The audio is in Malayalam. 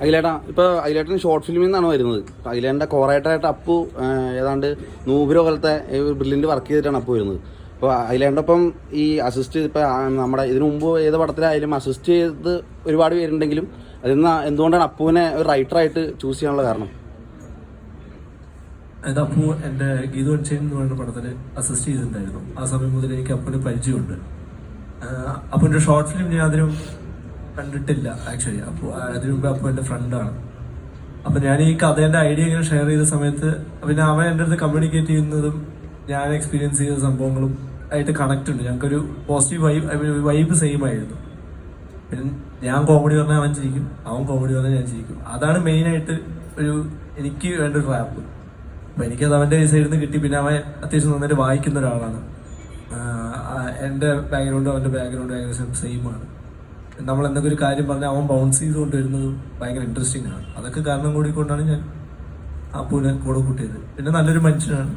അഖിലേട്ടാ ഇപ്പൊ അഖിലേട്ടൻ ഷോർട്ട് ഫിലിമിൽ നിന്നാണ് വരുന്നത്. അഖിലേട്ടന്റെ കോറേറ്ററായിട്ട് അപ്പു ഏതാണ്ട് നൂബിരോ പോലത്തെ ബ്രില്ലിന്റെ വർക്ക് ചെയ്തിട്ടാണ് അപ്പു വരുന്നത്. അഖിലേട്ടന്റെ ഒപ്പം ഈ അസിസ്റ്റ് ഇപ്പൊ നമ്മുടെ ഇതിനു മുമ്പ് ഏത് പടത്തിലായാലും അസിസ്റ്റ് ചെയ്ത് ഒരുപാട് പേരുണ്ടെങ്കിലും അതിൽ നിന്ന് എന്തുകൊണ്ടാണ് അപ്പുവിനെ ഒരു റൈറ്ററായിട്ട് ചൂസ് ചെയ്യാനുള്ള കാരണം? അത് അപ്പു എന്റെ ഗീതു അച്ഛൻ എന്ന് പറയുന്ന പടത്തിൽ അസിസ്റ്റ് ചെയ്തിട്ടുണ്ടായിരുന്നു. ആ സമയം മുതൽ എനിക്ക് അപ്പുവിന് പരിചയമുണ്ട്. അപ്പുവിന്റെ ഷോർട്ട് ഫിലിം ഞാൻ അതിനും കണ്ടിട്ടില്ല ആക്ച്വലി അപ്പോൾ അതിനു മുമ്പ് അപ്പോൾ എന്റെ ഫ്രണ്ടാണ് അപ്പോൾ ഞാൻ ഈ കഥേന്റെ ഐഡിയ ഇങ്ങനെ ഷെയർ ചെയ്ത സമയത്ത് പിന്നെ അവൻ എന്റെ അടുത്ത് കമ്മ്യൂണിക്കേറ്റ് ചെയ്യുന്നതും ഞാൻ എക്സ്പീരിയൻസ് ചെയ്ത സംഭവങ്ങളും ആയിട്ട് കണക്ട് ഉണ്ട്. ഞങ്ങൾക്കൊരു പോസിറ്റീവ് വൈബ് വൈബ് സെയിം ആയിരുന്നു. പിന്നെ ഞാൻ കോമഡി പറഞ്ഞാൽ അവൻ ചിരിക്കും അവൻ കോമഡി പറഞ്ഞാൽ ഞാൻ ചിരിക്കും. അതാണ് മെയിനായിട്ട് ഒരു എനിക്ക് വേണ്ട ഒരു റാപ്പ് അപ്പൊ എനിക്കത് അവന്റെ സൈഡിൽ നിന്ന് കിട്ടി പിന്നെ അവൻ അത്യാവശ്യം നന്നായിട്ട് വായിക്കുന്ന ഒരാളാണ്. എന്റെ ബാക്ക്ഗ്രൗണ്ടും അവന്റെ ബാക്ക്ഗ്രൗണ്ടും ഏകദേശം സെയിം ആണ്. നമ്മൾ എന്തെങ്കിലും ഒരു കാര്യം പറഞ്ഞാൽ അവൻ ബൗൺസ് ചെയ്തുകൊണ്ട് വരുന്നത് ഭയങ്കര ഇൻട്രസ്റ്റിംഗ് ആണ്. അതൊക്കെ കാരണം കൂടി കൊണ്ടാണ് ഞാൻ അപ്പൂനെ കൂടെ കൂട്ടിയത്. പിന്നെ നല്ലൊരു മനുഷ്യനാണ്.